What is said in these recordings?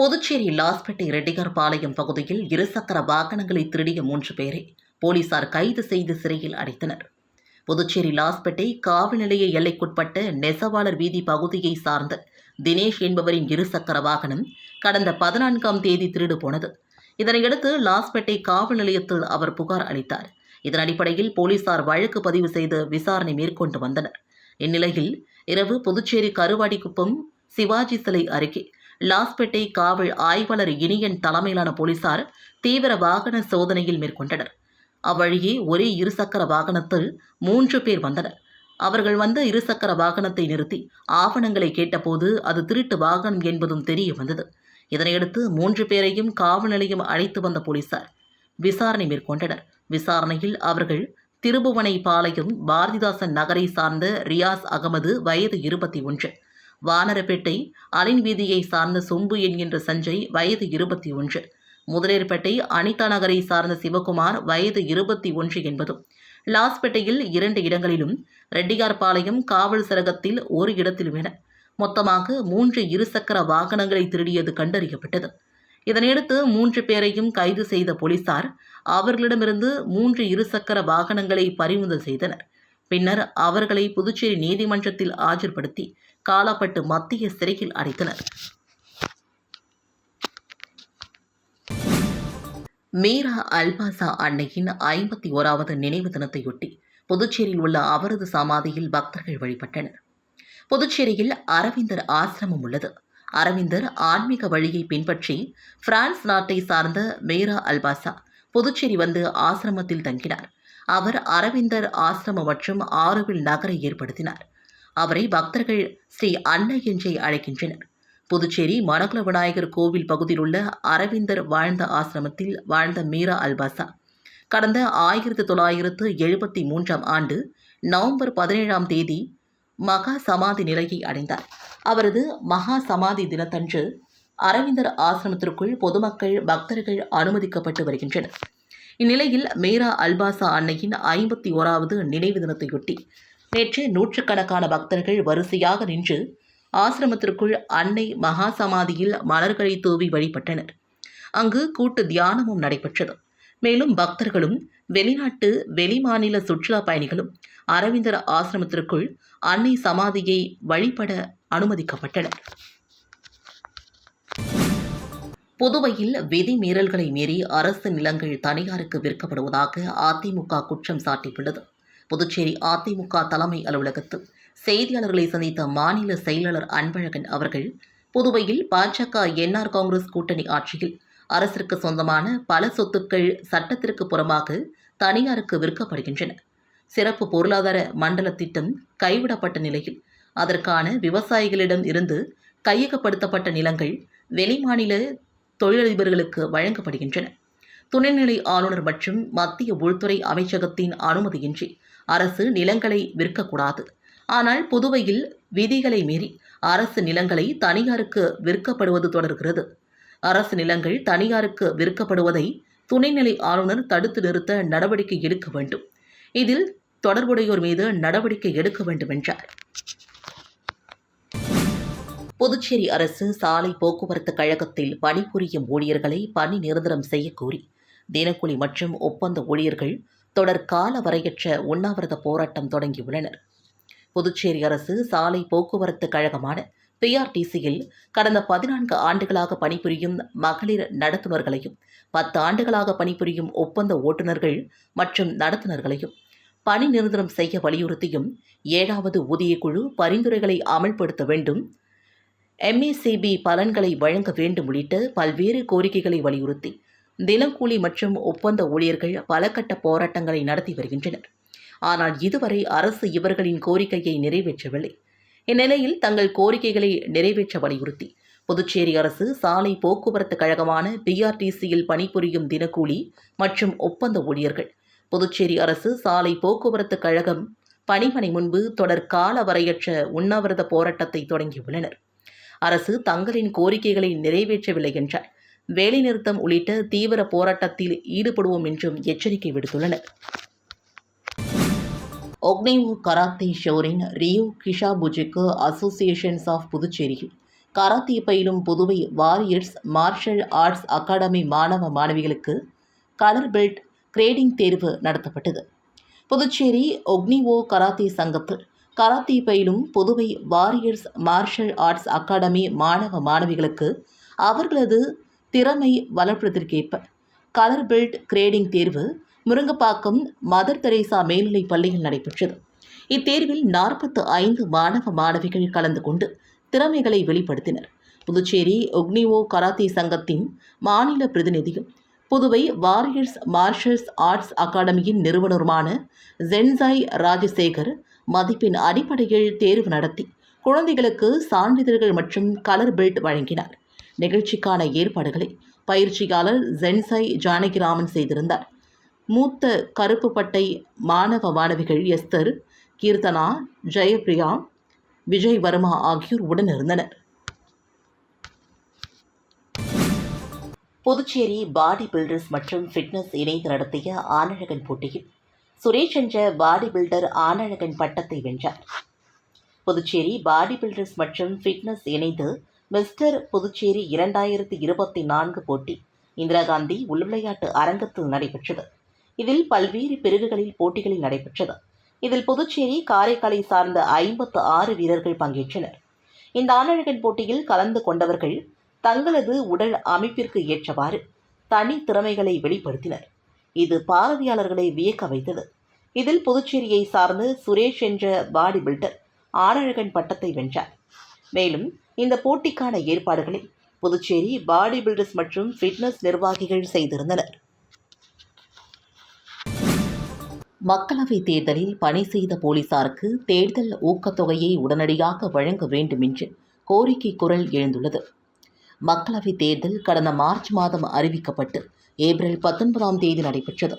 புதுச்சேரி லாஸ்பேட்டை ரெட்டிகார் பாளையம் பகுதியில் இருசக்கர வாகனங்களை திருடிய மூன்று பேரை போலீசார் கைது செய்து சிறையில் அடைத்தனர். புதுச்சேரி லாஸ்பேட்டை காவல் நிலைய எல்லைக்குட்பட்ட நெசவாளர் வீதி பகுதியை சார்ந்த தினேஷ் என்பவரின் இருசக்கர வாகனம் கடந்த பதினான்காம் தேதி திருடு போனது. இதனையடுத்து லாஸ்பேட்டை காவல் நிலையத்தில் அவர் புகார் அளித்தார். இதன் அடிப்படையில் போலீசார் வழக்கு பதிவு செய்து விசாரணை மேற்கொண்டு வந்தனர். இந்நிலையில் இரவு புதுச்சேரி கருவாடிக்குப்பம் சிவாஜி சிலை அருகே லாஸ்பேட்டை காவல் ஆய்வாளர் இனியன் தலைமையிலான போலீசார் தீவிர வாகன சோதனையில் மேற்கொண்டனர். அவ்வழியே ஒரே இருசக்கர வாகனத்தில் மூன்று பேர் வந்தனர். அவர்கள் வந்த இருசக்கர வாகனத்தை நிறுத்தி ஆவணங்களை கேட்டபோது அது திருட்டு வாகனம் என்பதும் தெரிய வந்தது. இதனையடுத்து மூன்று பேரையும் காவல் நிலையம் அழைத்து வந்த போலீசார் விசாரணை மேற்கொண்டனர். விசாரணையில் அவர்கள் திருபுவனை பாளையம் பாரதிதாசன் நகரை சார்ந்த ரியாஸ் அகமது வயது இருபத்தி ஒன்று. வானரப்பேட்டை அலின் வீதியை சார்ந்த சொம்பு என்கின்ற சஞ்சய் வயது இருபத்தி ஒன்று. முதலேர்பேட்டை அனிதா நகரை சார்ந்த சிவகுமார் வயது இருபத்தி ஒன்று என்பதும் லாஸ்பேட்டையில் இரண்டு இடங்களிலும் ரெட்டியார்பாளையம் காவல் சரகத்தில் ஒரு இடத்திலும் என மொத்தமாக மூன்று இருசக்கர வாகனங்களை திருடியது கண்டறியப்பட்டது. இதனையடுத்து மூன்று பேரையும் கைது செய்த போலீசார் அவர்களிடமிருந்து மூன்று இருசக்கர வாகனங்களை பறிமுதல் செய்தனர். பின்னர் அவர்களை புதுச்சேரி நீதிமன்றத்தில் ஆஜர்படுத்தி காலாப்பட்டு மத்திய சிறையில் அடைத்தனர். மீரா அல்பாசா அன்னையின் ஐம்பத்தி ஓராவது நினைவு தினத்தையொட்டி புதுச்சேரியில் உள்ள அவரது சமாதியில் பக்தர்கள் வழிபட்டனர். புதுச்சேரியில் அரவிந்தர் ஆசிரமம் உள்ளது. அரவிந்தர் ஆன்மீக வழியை பின்பற்றி பிரான்ஸ் நாட்டை சார்ந்த மீரா அல்பாசா புதுச்சேரி வந்து ஆசிரமத்தில் தங்கினார். அவர் அரவிந்தர் ஆசிரமம் மற்றும் ஆரோவில் நகரை ஏற்படுத்தினார். அவரை பக்தர்கள் ஸ்ரீ அன்னை என்றே அழைக்கின்றனர். புதுச்சேரி மணக்குள விநாயகர் கோவில் பகுதியில் உள்ள அரவிந்தர் வாழ்ந்த ஆசிரமத்தில் வாழ்ந்த மீரா அல்பாசா கடந்த ஆயிரத்தி தொள்ளாயிரத்து எழுபத்தி மூன்றாம் ஆண்டு நவம்பர் பதினேழாம் தேதி மகா சமாதி நிலையை அடைந்தார். அவரது மகா சமாதி தினத்தன்று அரவிந்தர் ஆசிரமத்திற்குள் பொதுமக்கள் பக்தர்கள் அனுமதிக்கப்பட்டு வருகின்றனர். இந்நிலையில் மீரா அல்பாசா அன்னையின் ஐம்பத்தி ஓராவது நினைவு தினத்தையொட்டி நேற்று நூற்றுக்கணக்கான பக்தர்கள் வரிசையாக நின்று ஆசிரமத்திற்குள் அன்னை மகா சமாதியில் மலர்களை தூவி வழிபட்டனர். அங்கு கூட்டு தியானமும் நடைபெற்றது. மேலும் பக்தர்களும் வெளிநாட்டு வெளிமாநில சுற்றுலா பயணிகளும் அரவிந்தர் ஆசிரமத்திற்குள் அன்னை சமாதியை வழிபட அனுமதிக்கப்பட்டனர். புதுவையில் விதிமீறல்களை மீறி அரசு நிலங்கள் தனியாருக்கு விற்கப்படுவதாக அதிமுக குற்றம் சாட்டியுள்ளது. புதுச்சேரி அதிமுக தலைமை அலுவலகத்தில் செய்தியாளர்களை சந்தித்த மாநில செயலாளர் அன்பழகன் அவர்கள் புதுவையில் பாஜக என்ஆர் காங்கிரஸ் கூட்டணி ஆட்சியில் அரசிற்கு சொந்தமான பல சொத்துக்கள் சட்டத்திற்கு புறமாக தனியாருக்கு விற்கப்படுகின்றன. சிறப்பு பொருளாதார மண்டல திட்டம் கைவிடப்பட்ட நிலையில் அதற்கான விவசாயிகளிடம் இருந்து கையகப்படுத்தப்பட்ட நிலங்கள் வெளிமாநில தொழிலதிபர்களுக்கு வழங்கப்படுகின்றன. துணைநிலை ஆளுநர் மற்றும் மத்திய உள்துறை அமைச்சகத்தின் அனுமதியின்றி அரசு நிலங்களை விற்கக்கூடாது. ஆனால் புதுவையில் விதிகளை மீறி அரசு நிலங்களை தனியாருக்கு விற்கப்படுவது தொடர்கிறது. அரசு நிலங்கள் தனியாருக்கு விற்கப்படுவதை துணைநிலை ஆளுநர் தடுத்து நிறுத்த நடவடிக்கை எடுக்க வேண்டும். இதில் தொடர்புடையோர் மீது நடவடிக்கை எடுக்க வேண்டும் என்றார் புதுச்சேரி அரசு சாலை போக்குவரத்து கழகத்தில் பணிபுரியும் ஊழியர்களை பணி நிரந்தரம் செய்யக்கோரி தினக்கூலி மற்றும் ஒப்பந்த ஊழியர்கள் தொடர் கால வரையற்ற உண்ணாவிரத போராட்டம் தொடங்கியுள்ளனர். புதுச்சேரி அரசு சாலை போக்குவரத்து கழகமான பிஆர்டிசியில் கடந்த பதினான்கு ஆண்டுகளாக பணிபுரியும் மகளிர் நடத்துனர்களையும் பத்து ஆண்டுகளாக பணிபுரியும் ஒப்பந்த ஓட்டுநர்கள் மற்றும் நடத்துனர்களையும் பணி நிரந்தரம் செய்ய வலியுறுத்தியும் ஏழாவது ஊதியக்குழு பரிந்துரைகளை அமல்படுத்த வேண்டும் எம்ஏசிபி பலன்களை வழங்க வேண்டும் உள்ளிட்ட பல்வேறு கோரிக்கைகளை வலியுறுத்தி தினக்கூலி மற்றும் ஒப்பந்த ஊழியர்கள் பல கட்ட போராட்டங்களை நடத்தி வருகின்றனர். ஆனால் இதுவரை அரசு இவர்களின் கோரிக்கையை நிறைவேற்றவில்லை. இந்நிலையில் தங்கள் கோரிக்கைகளை நிறைவேற்ற வலியுறுத்தி புதுச்சேரி அரசு சாலை போக்குவரத்து கழகமான பிஆர்டிசியில் பணிபுரியும் தினக்கூலி மற்றும் ஒப்பந்த ஊழியர்கள் புதுச்சேரி அரசு சாலை போக்குவரத்து கழகம் பணிமனை முன்பு தொடர் கால வரையற்ற உண்ணாவிரத போராட்டத்தை தொடங்கியுள்ளனர். அரசு தங்களின் கோரிக்கைகளை நிறைவேற்றவில்லை என்றால் வேலைநிறுத்தம் உள்ளிட்ட தீவிர போராட்டத்தில் ஈடுபடுவோம் என்றும் எச்சரிக்கை விடுத்துள்ளனர். ஒக்னேவோ கராத்தே ஷோரின் ரியோ கிஷாபுஜிக்கு அசோசியேஷன்ஸ் ஆஃப் புதுச்சேரியில் கராத்தே பயிலும் Puduvai warriors martial arts academy மாணவ மாணவிகளுக்கு கலர் பெல்ட் கிரேடிங் தேர்வு நடத்தப்பட்டது. புதுச்சேரி ஒக்னிவோ கராத்தே சங்கத்தில் கராத்தே பயிலும் Puduvai warriors martial arts academy மாணவ மாணவிகளுக்கு அவர்களது திறமை வளர்ப்பதற்கேற்ப. கலர் பெல்ட் கிரேடிங் தேர்வு முருங்கப்பாக்கம் மதர் தெரேசா மேல்நிலைப் பள்ளியில் நடைபெற்றது. இத்தேர்வில் நாற்பத்து ஐந்து மாணவ மாணவிகள் கலந்து கொண்டு திறமைகளை வெளிப்படுத்தினர். புதுச்சேரி ஒக்னிவோ கராத்தே சங்கத்தின் மாநில பிரதிநிதியும் புதுவை வாரியர்ஸ் மார்ஷல்ஸ் ஆர்ட்ஸ் அகாடமியின் நிறுவனருமான ஜென்சாய் ராஜசேகர் மதிப்பின் அடிப்படையில் தேர்வு நடத்தி குழந்தைகளுக்கு சான்றிதழ்கள் மற்றும் கலர் பெல்ட் வழங்கினார். நிகழ்ச்சிக்கான ஏற்பாடுகளை பயிற்சியாளர் ஜென்சை ஜானகிராமன் செய்திருந்தார். மூத்த கருப்பு பட்டை மாணவ மாணவிகள் எஸ்தர் கீர்த்தனா ஜெயபிரியா விஜய் வர்மா ஆகியோர் உடனிருந்தனர். புதுச்சேரி பாடி பில்டர்ஸ் மற்றும் ஃபிட்னஸ் இணைந்து நடத்திய ஆனழகன் போட்டியில் சுரேஷ் என்ற பாடி பில்டர் ஆனழகன் பட்டத்தை வென்றார். புதுச்சேரி பாடி பில்டர்ஸ் மற்றும் ஃபிட்னஸ் இணைந்து மிஸ்டர் புதுச்சேரி இரண்டாயிரத்தி இருபத்தி நான்கு போட்டி இந்திரா காந்தி உள்விளையாட்டு அரங்கத்தில் நடைபெற்றது. இதில் பல்வேறு பிரிவுகளில் போட்டிகளில் நடைபெற்றது. இதில் புதுச்சேரி காரைக்காலை சார்ந்த ஐம்பத்து ஆறு வீரர்கள் பங்கேற்றனர். இந்த ஆணழகன் போட்டியில் கலந்து கொண்டவர்கள் தங்களது உடல் அமைப்பிற்கு ஏற்றவாறு தனி திறமைகளை வெளிப்படுத்தினர். இது பார்வையாளர்களை வியக்க வைத்தது. இதில் புதுச்சேரியை சார்ந்து சுரேஷ் என்ற பாடி பில்டர் ஆனழகன் பட்டத்தை வென்றார். மேலும் இந்த போட்டிக்கான ஏற்பாடுகளை புதுச்சேரி பாடி பில்டர்ஸ் மற்றும் ஃபிட்னஸ் நிர்வாகிகள் செய்திருந்தனர். மக்களவைத் தேர்தலில் பணி செய்த போலீசாருக்கு தேர்தல் ஊக்கத்தொகையை உடனடியாக வழங்க வேண்டும் என்று கோரிக்கை குரல் எழுந்துள்ளது. மக்களவைத் தேர்தல் கடந்த மார்ச் மாதம் அறிவிக்கப்பட்டு ஏப்ரல் பத்தொன்பதாம் தேதி நடைபெற்றது.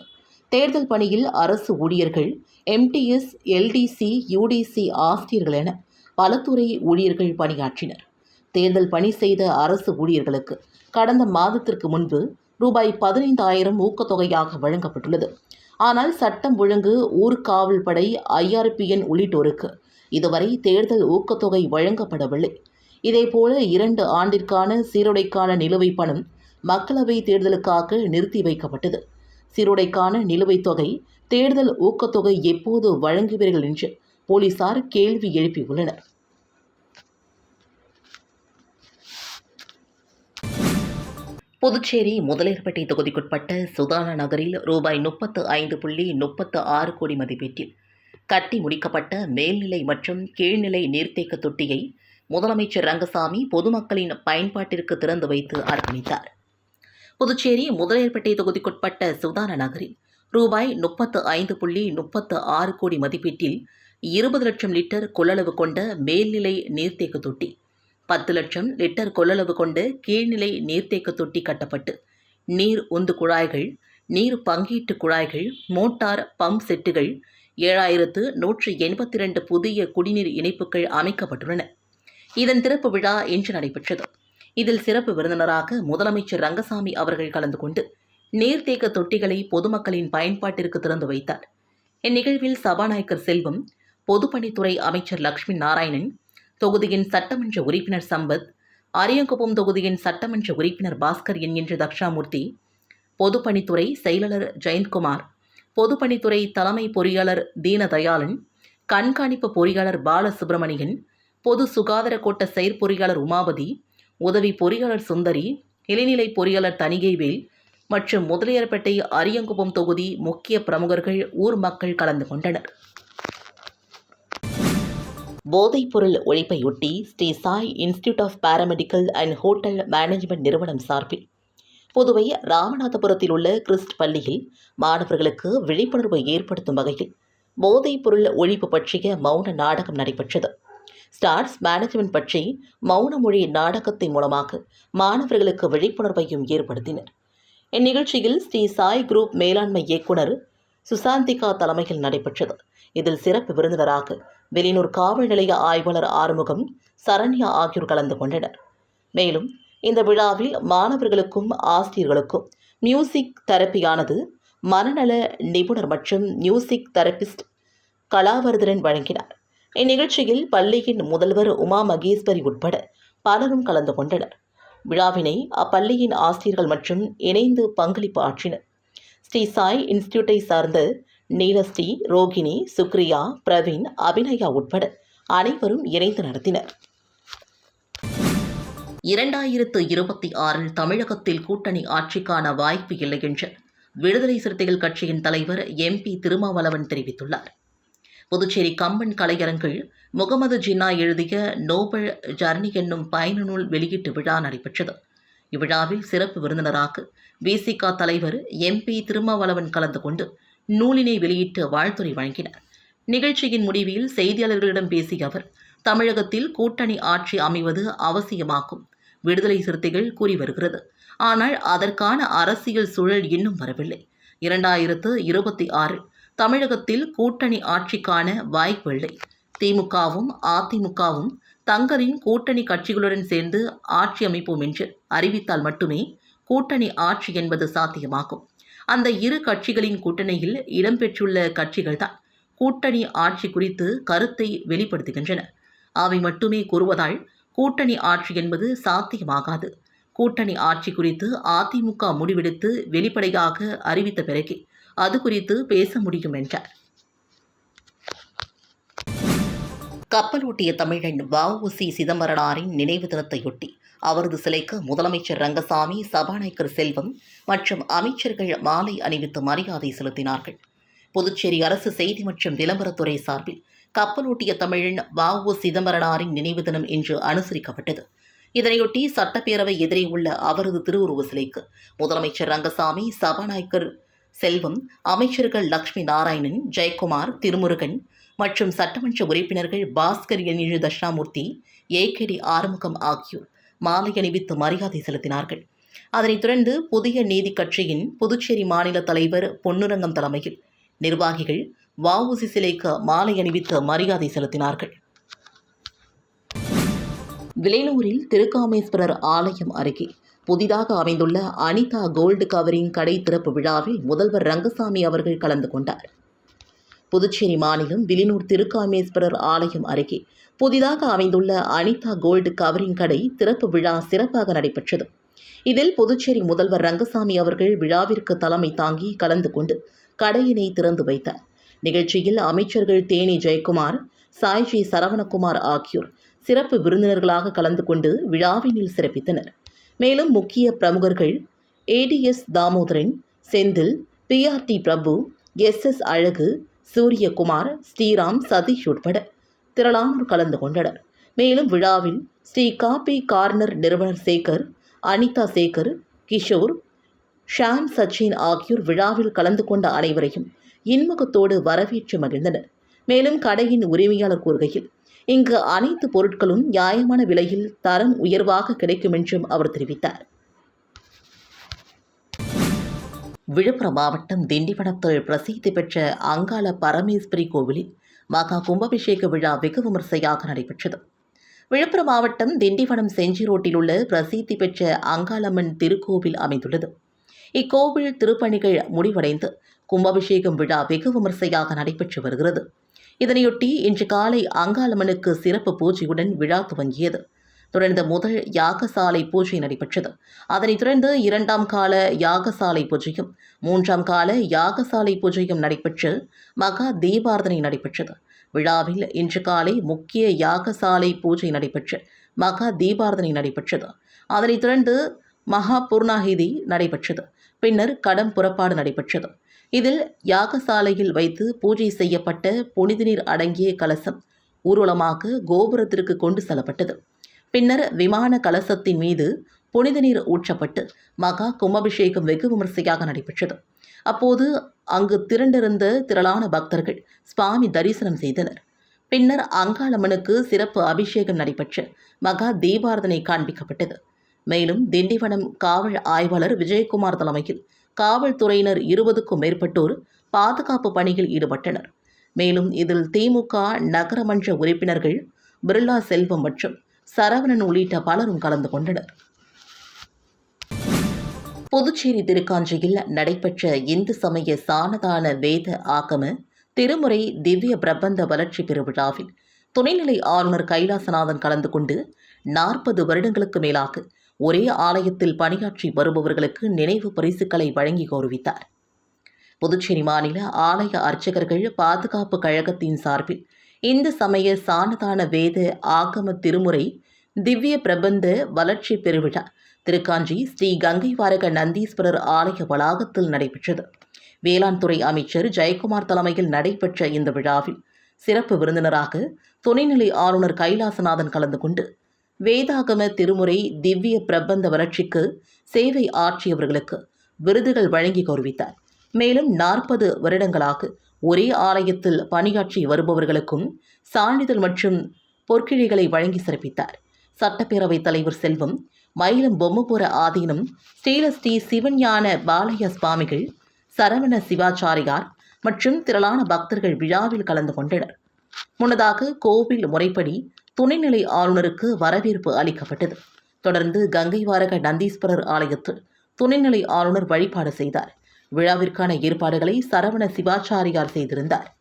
தேர்தல் பணியில் அரசு ஊழியர்கள் எம்டிஎஸ் எல்டிசி யூடிசி ஆசிரியர்கள் என பல துறை ஊழியர்கள் பணியாற்றினர். தேர்தல் பணி செய்த அரசு ஊழியர்களுக்கு கடந்த மாதத்திற்கு முன்பு ரூபாய் பதினைந்தாயிரம் ஊக்கத்தொகையாக வழங்கப்பட்டுள்ளது. ஆனால் சட்டம் ஒழுங்கு ஊர்காவல் படை ஐஆர்பிஎன் உள்ளிட்டோருக்கு இதுவரை தேர்தல் ஊக்கத்தொகை வழங்கப்படவில்லை. இதேபோல இரண்டு ஆண்டிற்கான சீருடைக்கான நிலுவைப் பணம் மக்களவை தேர்தலுக்காக நிறுத்தி வைக்கப்பட்டது. சீருடைக்கான நிலுவைத் தொகை தேர்தல் ஊக்கத்தொகை எப்போது வழங்குவீர்கள் என்று போலீசார் கேள்வி எழுப்பியுள்ளனர் புதுச்சேரி முதலியர்பேட்டை தொகுதிக்குட்பட்ட சுதான நகரில் ரூபாய் முப்பத்து ஐந்து புள்ளி முப்பத்து ஆறு கோடி மதிப்பீட்டில் கட்டி முடிக்கப்பட்ட மேல்நிலை மற்றும் கீழ்நிலை நீர்த்தேக்க தொட்டியை முதலமைச்சர் ரங்கசாமி பொதுமக்களின் பயன்பாட்டிற்கு திறந்து வைத்து அர்ப்பணித்தார். புதுச்சேரி முதலியர்பேட்டை தொகுதிக்குட்பட்ட சுதான நகரில் ரூபாய் முப்பத்து ஐந்து புள்ளி முப்பத்து ஆறு கோடி மதிப்பீட்டில் இருபது லட்சம் லிட்டர் கொள்ளளவு கொண்ட மேல்நிலை நீர்த்தேக்க தொட்டி. பத்து லட்சம் லிட்டர் கொள்ளளவு கொண்ட கீழ்நிலை நீர்த்தேக்க தொட்டி கட்டப்பட்டு நீர் உந்து குழாய்கள் நீர் பங்கீட்டு குழாய்கள் மோட்டார் பம்ப் செட்டுகள் ஏழாயிரத்து நூற்று எண்பத்தி ரெண்டு புதிய குடிநீர் இணைப்புகள் அமைக்கப்பட்டுள்ளன. இதன் திறப்பு விழா இன்று நடைபெற்றது. இதில் சிறப்பு விருந்தினராக முதலமைச்சர் ரங்கசாமி அவர்கள் கலந்து கொண்டு நீர்த்தேக்க தொட்டிகளை பொதுமக்களின் பயன்பாட்டிற்கு திறந்து வைத்தார். இந்நிகழ்வில் சபாநாயகர் செல்வம் பொதுப்பணித்துறை அமைச்சர் லக்ஷ்மி நாராயணன் தொகுதியின் சட்டமன்ற உறுப்பினர் சம்பத் அரியங்குப்பம் தொகுதியின் சட்டமன்ற உறுப்பினர் பாஸ்கர் என்கின்ற தக்ஷாமூர்த்தி பொதுப்பணித்துறை செயலாளர் ஜெயந்த்குமார் பொதுப்பணித்துறை தலைமை பொறியாளர் தீனதயாளன் கண்காணிப்பு பொறியாளர் பாலசுப்பிரமணியன் பொது சுகாதார கோட்ட செயற்பொறியாளர் உமாபதி உதவி பொறியாளர் சுந்தரி இளைநிலை பொறியாளர் தணிகைவேல் மற்றும் முதலியார்பேட்டை அரியங்குப்பம் தொகுதி முக்கிய பிரமுகர்கள் ஊர் மக்கள் கலந்து கொண்டனர். போதைப்பொருள் ஒழிப்பையொட்டி Shri Sai institute of paramedical and hotel management நிறுவனம் சார்பில் புதுவை ராமநாதபுரத்தில் உள்ள கிறிஸ்ட் பள்ளியில் மாணவர்களுக்கு விழிப்புணர்வை ஏற்படுத்தும் வகையில் போதைப்பொருள் ஒழிப்பு பற்றிய மௌன நாடகம் நடைபெற்றது. ஸ்டார்ஸ் மேனேஜ்மெண்ட் பற்றி மௌன மொழி நாடகத்தின் மூலமாக மாணவர்களுக்கு விழிப்புணர்வையும் ஏற்படுத்தினர். இந்நிகழ்ச்சியில் ஸ்ரீ சாய் குரூப் மேலாண்மை இயக்குனர் சுசாந்திகா தலைமையில் நடைபெற்றது. இதில் சிறப்பு விருந்தினராக வெளியூர் காவல் நிலைய ஆய்வாளர் ஆறுமுகம் சரண்யா ஆகியோர் கலந்து கொண்டனர். மேலும் இந்த விழாவில் மாணவர்களுக்கும் ஆசிரியர்களுக்கும் மியூசிக் தெரப்பியானது மனநல நிபுணர் மற்றும் மியூசிக் தெரபிஸ்ட் கலாவர்தனன் வழங்கினார். இந்நிகழ்ச்சியில் பள்ளியின் முதல்வர் உமா மகேஸ்வரி உட்பட பலரும் கலந்து கொண்டனர். விழாவினை அப்பள்ளியின் ஆசிரியர்கள் மற்றும் இணைந்து பங்களிப்பு ஆற்றினர். ஸ்ரீ சாய் இன்ஸ்டியூட்டை சார்ந்த நீலஸ்ரீ ரோகிணி சுக்ரியா பிரவீன் அபிநயா உட்பட அனைவரும் இணைந்து நடத்தினர். இரண்டாயிரத்து இருபத்தி ஆறில் தமிழகத்தில் கூட்டணி ஆட்சிக்கான வாய்ப்பு இல்லை என்று விடுதலை சிறுத்தைகள் கட்சியின் தலைவர் எம்பி திருமாவளவன் தெரிவித்துள்ளார். புதுச்சேரி கம்பன் கலையரங்கில் முகமது ஜின்னா எழுதிய நோபல் ஜர்னி என்னும் பயணநூல் வெளியீட்டு விழா நடைபெற்றது. இவ்விழாவில் சிறப்பு விருந்தினராக விசிக தலைவர் எம்பி திருமாவளவன் கலந்து கொண்டு நூலினை வெளியிட்டு வாழ்த்துரை வழங்கினார். நிகழ்ச்சியின் முடிவில் செய்தியாளர்களிடம் பேசிய அவர் தமிழகத்தில் கூட்டணி ஆட்சி அமைவது அவசியமாகும். விடுதலை சிறுத்தைகள் கூறி வருகிறது. ஆனால் அதற்கான அரசியல் சூழல் இன்னும் வரவில்லை. இரண்டாயிரத்து இருபத்தி ஆறில் தமிழகத்தில் கூட்டணி ஆட்சிக்கான வாய்ப்பில்லை திமுகவும் அதிமுகவும் தங்களின் கூட்டணி கட்சிகளுடன் சேர்ந்து ஆட்சி அமைப்போம் என்று அறிவித்தால் மட்டுமே கூட்டணி ஆட்சி என்பது சாத்தியமாகும். அந்த இரு கட்சிகளின் கூட்டணியில் இடம்பெற்றுள்ள கட்சிகள்தான். கூட்டணி ஆட்சி குறித்து கருத்தை வெளிப்படுத்துகின்றன. அவை மட்டுமே கூறுவதால் கூட்டணி ஆட்சி என்பது சாத்தியமாகாது. கூட்டணி ஆட்சி குறித்து அதிமுக முடிவெடுத்து வெளிப்படையாக அறிவித்த பிறகு அது குறித்து பேச முடியும் என்றார். கப்பலோட்டிய தமிழன் வஉசி சிதம்பரனாரின் நினைவு தினத்தையொட்டி அவரது சிலைக்கு முதலமைச்சர் ரங்கசாமி சபாநாயகர் செல்வம் மற்றும் அமைச்சர்கள் மாலை அணிவித்து மரியாதை செலுத்தினார்கள். புதுச்சேரி அரசு செய்தி மற்றும் விளம்பரத்துறை சார்பில் கப்பலோட்டிய தமிழன் உ சிதம்பரனாரின் நினைவு தினம் இன்று அனுசரிக்கப்பட்டது. இதனையொட்டி சட்டப்பேரவை எதிரே உள்ள அவரது திருவுருவ சிலைக்கு முதலமைச்சர் ரங்கசாமி சபாநாயகர் செல்வம் அமைச்சர்கள் லக்ஷ்மி நாராயணன் ஜெயக்குமார் திருமுருகன் மற்றும் சட்டமன்ற உறுப்பினர்கள் பாஸ்கர் எண்ணிழு தட்சிணாமூர்த்தி டி. ஆறுமுகம் ஆகியோர் மாலை அணிவித்து மரியாதை செலுத்தினார்கள். அதனைத் தொடர்ந்து புதிய நீதி கட்சியின் புதுச்சேரி மாநில தலைவர் பொன்னுரங்கம் தலைமையில் நிர்வாகிகள் வஉசி சிலைக்கு மாலை அணிவித்து மரியாதை செலுத்தினார்கள். விலைனூரில் திருக்காமேஸ்வரர் ஆலயம் அருகே புதிதாக அமைந்துள்ள அனிதா கோல்டு கவரிங் கடை திறப்பு விழாவில் முதல்வர் ரங்கசாமி அவர்கள் கலந்து கொண்டார். புதுச்சேரி மாநிலம் விலினூர் திருக்காமேஸ்வரர் ஆலயம் அருகே புதிதாக அமைந்துள்ள அனிதா கோல்டு கவரிங் கடை திறப்பு விழா சிறப்பாக நடைபெற்றது. இதில் புதுச்சேரி முதல்வர் ரங்கசாமி அவர்கள் விழாவிற்கு தலைமை தாங்கி கலந்து கொண்டு கடையினை திறந்து வைத்தார். நிகழ்ச்சியில் அமைச்சர்கள் தேனி ஜெயக்குமார் சாய்ஜி சரவணகுமார் ஆகியோர் சிறப்பு விருந்தினர்களாக கலந்து கொண்டு விழாவினில் சிறப்பித்தனர். மேலும் முக்கிய பிரமுகர்கள் ADS Damodaran Senthil PRD Prabhu S S Azhagu Suryakumar Sriram Satish உட்பட திரளானோர் கலந்து கொண்டனர். மேலும் விழாவில் ஸ்ரீ காபி கார்னர் நிறுவனர் சேகர் அனிதா சேகர் கிஷோர் ஷாம் சச்சின் ஆகியோர் விழாவில் கலந்து கொண்ட அனைவரையும் இன்முகத்தோடு வரவேற்று மகிழ்ந்தனர். மேலும் கடையின் உரிமையாளர் கூறுகையில் இங்கு அனைத்து பொருட்களும் நியாயமான விலையில் தரம் உயர்வாக கிடைக்கும் என்றும் அவர் தெரிவித்தார். விழுப்புரம் மாவட்டம் திண்டிவனத்தில் பிரசித்தி பெற்ற அங்காள பரமேஸ்வரி கோவிலில் மகா கும்பாபிஷேக விழா வெகு விமர்சையாக நடைபெற்றது. விழுப்புரம் மாவட்டம் திண்டிவனம் செஞ்சி ரோட்டில் உள்ள பிரசித்தி பெற்ற அங்காளம்மன் திருக்கோவில் அமைந்துள்ளது. இக்கோவில் திருப்பணிகள் முடிவடைந்து கும்பாபிஷேகம் விழா வெகு விமர்சையாக நடைபெற்று வருகிறது. இதனையொட்டி இன்று காலை அங்காளம்மனுக்கு சிறப்பு பூஜையுடன் விழா துவங்கியது. தொடர்ந்து முதல் யாகசாலை பூஜை நடைபெற்றது. அதனைத் தொடர்ந்து இரண்டாம் கால யாகசாலை பூஜையும் மூன்றாம் கால யாகசாலை பூஜையும் நடைபெற்று மகா தீபார்த்தனை நடைபெற்றது. விழாவில் இன்று காலை முக்கிய யாகசாலை பூஜை நடைபெற்று மகா தீபார்த்தனை நடைபெற்றது. அதனைத் தொடர்ந்து மகா பூர்ணாகிதி நடைபெற்றது. பின்னர் கடம் புறப்பாடு நடைபெற்றது. இதில் யாகசாலையில் வைத்து பூஜை செய்யப்பட்ட புனித நீர் அடங்கிய கலசம் ஊர்வலமாக கோபுரத்திற்கு கொண்டு செல்லப்பட்டது. பின்னர் விமான கலசத்தின் மீது புனித நீர் ஊற்றப்பட்டு மகா கும்பாபிஷேகம் வெகு விமரிசையாக நடைபெற்றது. அப்போது அங்கு திரண்டிருந்த திரளான பக்தர்கள் சுவாமி தரிசனம் செய்தனர். பின்னர் அங்காளம்மனுக்கு சிறப்பு அபிஷேகம் நடைபெற்று மகா தீபாரதனை காண்பிக்கப்பட்டது. மேலும் திண்டிவனம் காவல் ஆய்வாளர் விஜயகுமார் தலைமையில் காவல்துறையினர் இருபதுக்கும் மேற்பட்டோர் பாதுகாப்பு பணியில் ஈடுபட்டனர். மேலும் இதில் திமுக நகரமன்ற உறுப்பினர்கள் பிர்லா செல்வம் மற்றும் சரவணன் உள்ளிட்ட பலரும் கலந்து கொண்டனர். புதுச்சேரி திருக்காஞ்சியில் நடைபெற்ற இந்து சமய சானதான வேத ஆகம திருமுறை திவ்ய பிரபந்த வளர்ச்சி பெருவிழாவில் துணைநிலை ஆளுநர் கைலாசநாதன் கலந்து கொண்டு நாற்பது வருடங்களுக்கு மேலாக ஒரே ஆலயத்தில் பணியாற்றி வருபவர்களுக்கு நினைவு பரிசுகளை வழங்கி கௌரவித்தார். புதுச்சேரி மாநில ஆலய அர்ச்சகர்கள் பாதுகாப்பு கழகத்தின் சார்பில் இந்து சமய சானதான வேத ஆகம திருமுறை திவ்ய பிரபந்த வளர்ச்சி பெருவிழா திருக்காஞ்சி ஸ்ரீ கங்கை வாரக நந்தீஸ்வரர் ஆலய வளாகத்தில் நடைபெற்றது. வேளாண் துறை அமைச்சர் ஜெயக்குமார் தலைமையில் நடைபெற்ற இந்த விழாவில் சிறப்பு விருந்தினராக துணைநிலை ஆளுநர் கைலாசநாதன் கலந்து கொண்டு வேதாகம திருமுறை திவ்ய பிரபந்த வளர்ச்சிக்கு சேவை ஆற்றியவர்களுக்கு விருதுகள் வழங்கி கௌரவித்தார். மேலும் நாற்பது வருடங்களாக ஒரே ஆலயத்தில் பணியாற்றி வருபவர்களுக்கும் சான்றிதழ் மற்றும் பொற்கிழிகளை வழங்கி சிறப்பித்தார். சட்டப்பேரவைத் தலைவர் செல்வம் மயிலம் பொம்மபுர ஆதீனம் ஸ்ரீலஸ்ரீ சிவஞான பாலய சுவாமிகள் சரவண சிவாச்சாரியார் மற்றும் திரளான பக்தர்கள் விழாவில் கலந்து கொண்டனர். முன்னதாக கோவில் முறைப்படி துணைநிலை ஆளுநருக்கு வரவேற்பு அளிக்கப்பட்டது. தொடர்ந்து கங்கை வாரக நந்தீஸ்வரர் ஆலயத்தில் துணைநிலை ஆளுநர் வழிபாடு செய்தார். விழாவிற்கான ஏற்பாடுகளை சரவண சிவாச்சாரியார் செய்திருந்தார்.